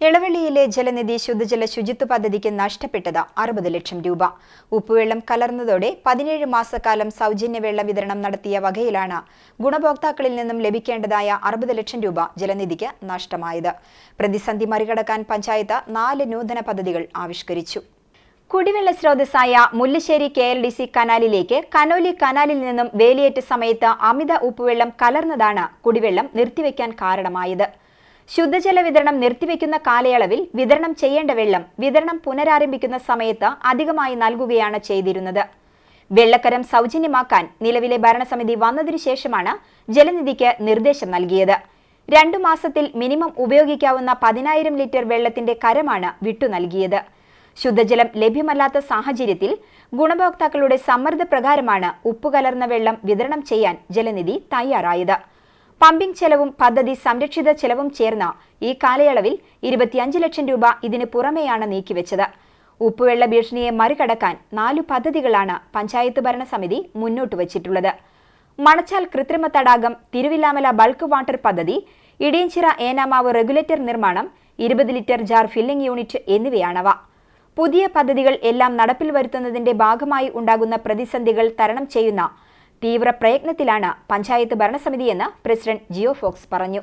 ഇളവള്ളിയിലെ ജലനിധി ശുദ്ധജല ശുചിത്വ പദ്ധതിക്ക് നഷ്ടപ്പെട്ടത് അറുപത് ലക്ഷം രൂപ. ഉപ്പുവെള്ളം കലർന്നതോടെ പതിനേഴ് മാസക്കാലം സൗജന്യ വെള്ള വിതരണം നടത്തിയ വകയിലാണ് ഗുണഭോക്താക്കളിൽ നിന്നും ലഭിക്കേണ്ടതായ അറുപത് ലക്ഷം രൂപ ജലനിധിക്ക് നഷ്ടമായത്. പ്രതിസന്ധി മറികടക്കാൻ പഞ്ചായത്ത് നാല് നൂതന പദ്ധതികൾ ആവിഷ്കരിച്ചു. കുടിവെള്ള സ്രോതസ്സായ Mullassery K L D C കനാലിലേക്ക് Conolly കനാലിൽ നിന്നും വേലിയേറ്റ സമയത്ത് അമിത ഉപ്പുവെള്ളം കലർന്നതാണ് കുടിവെള്ളം നിർത്തിവെക്കാൻ കാരണമായത്. ശുദ്ധജല വിതരണം നിർത്തിവെക്കുന്ന കാലയളവിൽ വിതരണം ചെയ്യേണ്ട വെള്ളം വിതരണം പുനരാരംഭിക്കുന്ന സമയത്ത് അധികമായി നൽകുകയാണ് ചെയ്തിരുന്നത്. വെള്ളക്കരം സൗജന്യമാക്കാൻ നിലവിലെ ഭരണസമിതി വന്നതിനു ശേഷമാണ് ജലനിധിക്ക് നിർദ്ദേശം നൽകിയത്. രണ്ടു മാസത്തിൽ മിനിമം ഉപയോഗിക്കാവുന്ന പതിനായിരം ലിറ്റർ വെള്ളത്തിന്റെ കരമാണ് വിട്ടു നൽകിയത്. ശുദ്ധജലം ലഭ്യമല്ലാത്ത സാഹചര്യത്തിൽ ഗുണഭോക്താക്കളുടെ സമ്മർദ്ദപ്രകാരമാണ് ഉപ്പ് കലർന്ന വെള്ളം വിതരണം ചെയ്യാൻ ജലനിധി തയ്യാറായത്. പമ്പിംഗ് ചെലവും പദ്ധതി സംരക്ഷിത ചെലവും ചേർന്ന ഈ കാലയളവിൽ ഇരുപത്തിയഞ്ച് ലക്ഷം രൂപ ഇതിന് പുറമെയാണ് നീക്കിവെച്ചത്. ഉപ്പുവെള്ള ഭീഷണിയെ മറികടക്കാൻ നാലു പദ്ധതികളാണ് പഞ്ചായത്ത് ഭരണസമിതി മുന്നോട്ട് വച്ചിട്ടുള്ളത്. മണച്ചാൽ കൃത്രിമ തടാകം തിരുവില്ലാമല ബൾക്ക് വാട്ടർ പദ്ധതി ഇടിയഞ്ചിറ ഏനാമാവ് റെഗുലേറ്റർ നിർമ്മാണം ഇരുപത് ലിറ്റർ ജാർ ഫില്ലിംഗ് യൂണിറ്റ് എന്നിവയാണവ. പുതിയ പദ്ധതികൾ എല്ലാം നടപ്പിൽ വരുത്തുന്നതിന്റെ ഭാഗമായി ഉണ്ടാകുന്ന പ്രതിസന്ധികൾ തരണം ചെയ്യുന്ന തീവ്ര പ്രയത്നത്തിലാണ് പഞ്ചായത്ത് ഭരണസമിതിയെന്ന് പ്രസിഡന്റ് ജിയോ ഫോക്സ് പറഞ്ഞു.